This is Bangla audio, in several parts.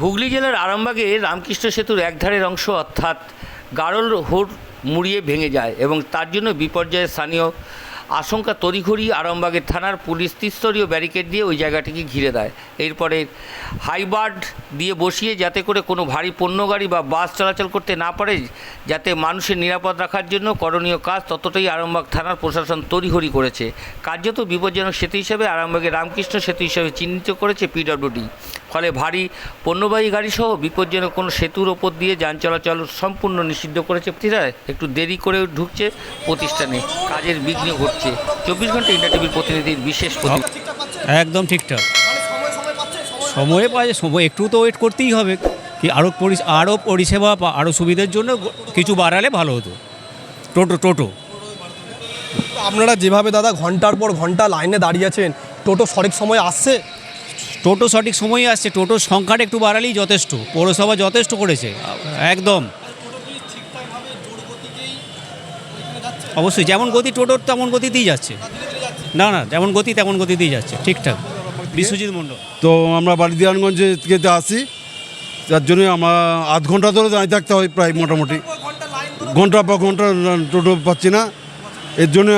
হুগলি জেলার আরামবাগে রামকৃষ্ণ সেতুর একধারের অংশ অর্থাৎ গারল হোড় মুড়িয়ে ভেঙে যায় এবং তার জন্য বিপর্যয়ের স্থানীয় আশঙ্কা তড়িঘড়ি আরামবাগের থানার পুলিশ ত্রিস্তরীয় ব্যারিকেড দিয়ে ওই জায়গাটিকে ঘিরে দেয়। এরপরে হাইবার্ড দিয়ে বসিয়ে যাতে করে কোনো ভারী পণ্য গাড়ি বা বাস চলাচল করতে না পারে, যাতে মানুষের নিরাপদ রাখার জন্য করণীয় কাজ ততটাই আরামবাগ থানার প্রশাসন তড়িঘড়ি করেছে। কার্যত বিপজ্জনক সেতু হিসেবে আরামবাগের রামকৃষ্ণ সেতু হিসেবে চিহ্নিত করেছে পিডব্লিউডি ফলে ভারী পণ্যবাহী গাড়িসহ বিপজ্জনক কোনো সেতুর ওপর দিয়ে যান চলাচল সম্পূর্ণ নিষিদ্ধ করেছে প্রার্থীরা একটু দেরি করে ঢুকছে প্রতিষ্ঠানে কাজের বিঘ্ন ঘটছে। চব্বিশ ঘণ্টা ইন্ডিয়া টিভির প্রতিনিধির বিশেষ একদম ঠিকঠাক। সময়ে পাওয়া যায় সময় একটু তো ওয়েট করতেই হবে। কি আরও পরি আরও পরিষেবা বা আরও সুবিধার জন্য কিছু বাড়ালে ভালো হতো। টোটো টোটো। আপনারা যেভাবে দাদা ঘণ্টার পর ঘণ্টা লাইনে দাঁড়িয়ে আছেন টোটো সঠিক সময় আসছে? টোটো সঠিক সময়ে আসছে। টোটোর সংখ্যাটা একটু বাড়ালেই যথেষ্ট। পৌরসভা যথেষ্ট করেছে। একদম। অবশ্যই, যেমন গতি টোটোর তেমন গতিতেই যাচ্ছে। না না, যেমন গতি তেমন গতিতেই যাচ্ছে। ঠিকঠাক। বিশ্বজিৎ মণ্ডল। তো আমরা বালিদিয়ানগঞ্জে থেকে আসি। যার জন্য আমরা আধ ঘণ্টা ধরে দাঁড়িয়ে থাকতে হয় প্রায় মোটামুটি। ঘণ্টা পর ঘণ্টা টোটো পাচ্ছি না। এর জন্য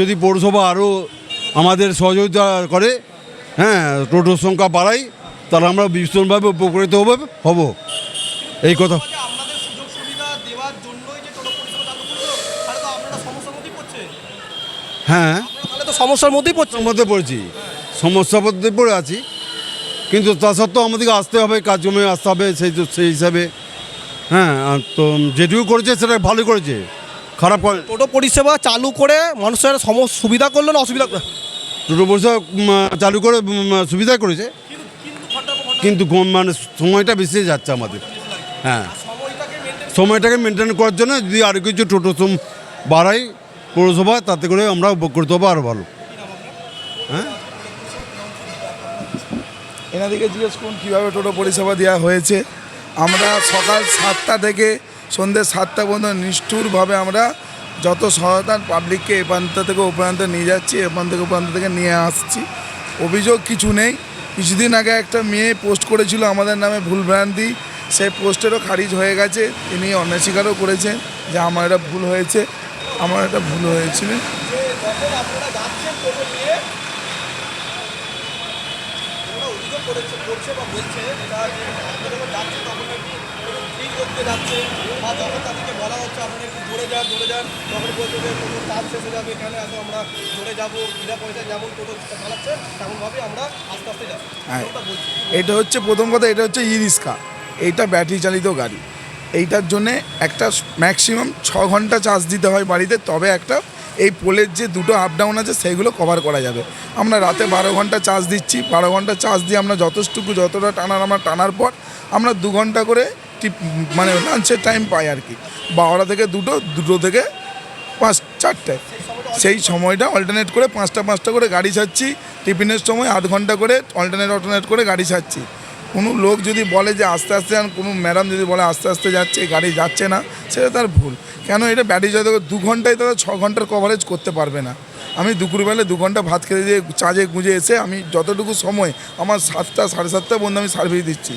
যদি পৌরসভা আরও আমাদের সহযোগিতা করে হ্যাঁ টোটোর সংখ্যা বাড়াই তাহলে আমরা ভীষণভাবে উপকৃত হবে হব। এই কথা। হ্যাঁ। তো সমস্যার মধ্যেই পড়ছে। মধ্যে পড়েছি। সমস্যার মধ্যে পড়ে আছি। কিন্তু তা সত্ত্বেও আমাদেরকে আসতে হবে কাজকর্মে আসতে হবে সেই সেই হিসাবে। হ্যাঁ আর তো যেটুকু করেছে সেটা ভালো করেছে। খারাপ টোটো পরিষেবা চালু করে মানুষের সমস্ত সুবিধা করল না অসুবিধা? টোটো পরিষেবা চালু করে সুবিধা করেছে। কিন্তু মানে সময়টা বেশি যাচ্ছে আমাদের। হ্যাঁ। সময়টাকে মেনটেন করার জন্য যদি আরও কিছু টোটো সম বাড়াই পৌরসভা, তাতে করে আমরা উপকৃত হব আরও ভালো। এনাদেরকে জিজ্ঞেস করুন, কীভাবে টোটো পরিষেবা দেওয়া হয়েছে? আমরা সকাল সাতটা থেকে সন্ধ্যে সাতটা পর্যন্ত নিষ্ঠুরভাবে আমরা যত সহায়তা পাবলিককে এ প্রান্ত থেকে ও প্রান্তে নিয়ে যাচ্ছি, এ প্রান্ত থেকে ও প্রান্ত থেকে নিয়ে আসছি। অভিযোগ কিছু নেই। কিছুদিন আগে একটা মেয়ে পোস্ট করেছিল আমাদের নামে ভুলভ্রান্তি। সেই পোস্টেরও খারিজ হয়ে গেছে। তিনি অস্বীকারও করেছেন যে আমার এটা ভুল হয়েছে। আমার এটা ভুল হয়েছিল। হ্যাঁ এটা হচ্ছে প্রথম কথা এটা হচ্ছে ই রিক্সা এইটা ব্যাটারি চালিত গাড়ি। এইটার জন্যে একটা ম্যাক্সিমাম ছ ঘণ্টা চার্জ দিতে হয় বাড়িতে তবে একটা এই পোলের যে দুটো আপ ডাউন আছে সেইগুলো কভার করা যাবে। আমরা রাতে বারো ঘণ্টা চার্জ দিচ্ছি বারো ঘণ্টা চার্জ দিয়ে আমরা যথেষ্টুকু যতটা টানার আমরা টানার পর আমরা দু ঘণ্টা করে মানে লাঞ্চের টাইম পাই আর কি। বারোটা থেকে দুটো দুটো থেকে পাঁচ, চারটে। সেই সময়টা অল্টারনেট করে পাঁচটা পাঁচটা করে গাড়ি ছাড়ছি। টিফিনের সময় আধ ঘণ্টা করে অল্টারনেট অল্টারনেট করে গাড়ি ছাড়ছি। কোনো লোক যদি বলে যে আস্তে আস্তে যান, কোনো ম্যাডাম যদি বলে আস্তে আস্তে যাচ্ছে, গাড়ি যাচ্ছে না, সেটা তার ভুল। কেন এটা ব্যাটারি যত দু ঘন্টায় তারা ছ ঘণ্টার কভারেজ করতে পারবে না। আমি দুপুরবেলা দু ঘণ্টা ভাত খেতে দিয়ে চাঁজে গুঁজে এসে আমি যতটুকু সময় আমার সাতটা, সাড়ে সাতটা পর্যন্ত আমি সার্ভিস দিচ্ছি।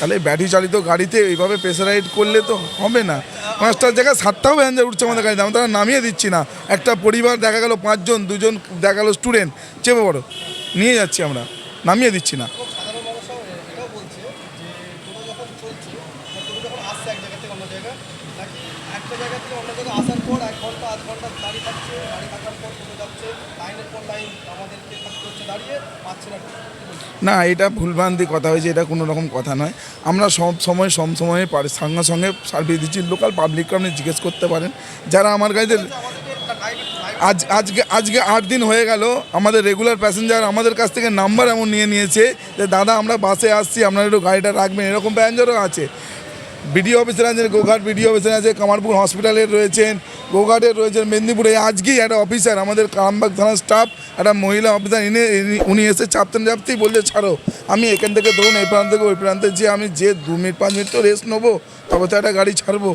তাহলে ব্যাটারি চালিত গাড়িতে এইভাবে প্রেসারাইড করলে তো হবে না। পাঁচটার জায়গায় সাতটাও ভ্যানজার উঠছে আমাদের গাড়িতে, আমরা তারা নামিয়ে দিচ্ছি না। একটা পরিবার দেখা গেল, পাঁচজন, দুজন দেখা গেলো স্টুডেন্ট চেপে বড় নিয়ে যাচ্ছি আমরা, নামিয়ে দিচ্ছি না। না। এটা ভুলভ্রান্তি কথা হয়েছে এটা কোনো রকম কথা নয়। আমরা সব সময় সব সময় সঙ্গে সঙ্গে সার্ভিস দিচ্ছি লোকাল পাবলিককে আপনি জিজ্ঞেস করতে পারেন। যারা আমার গাড়িতে আজ আজকে আজকে আট দিন হয়ে গেল আমাদের রেগুলার প্যাসেঞ্জার আমাদের কাছ থেকে নাম্বার এমন নিয়ে নিয়েছে যে দাদা আমরা বাসে আসছি আপনারা একটু গাড়িটা রাখবেন। এরকম প্যাসেঞ্জারও আছে। বিডিও অফিসার আছেন, গোঘাট বিডিও অফিসার আছে, কামারপুর হসপিটালের রয়েছেন, গোঘাটের রয়েছেন মেদিনীপুরে। আজকেই একটা অফিসার, আমাদের কালামবাগ থানার স্টাফ, একটা মহিলা অফিসার এনে উনি এসে চাপতেন, চাপতেই বললে ছাড়ো, আমি এখান থেকে ধরুন এই প্রান্ত থেকে ওই প্রান্তে যে আমি যে দু মিনিট, পাঁচ মিনিট তো রেস্ট নেব তবে তো একটা গাড়ি ছাড়বো।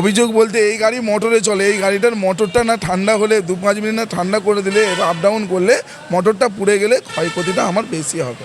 অভিযোগ বলতে এই গাড়ি মোটরে চলে, এই গাড়িটার মোটরটা না ঠান্ডা হলে, দু পাঁচ মিনিট না ঠান্ডা করে দিলে আপ ডাউন করলে, মোটরটা পুড়ে গেলে ক্ষয়ক্ষতিটা আমার বেশি হবে।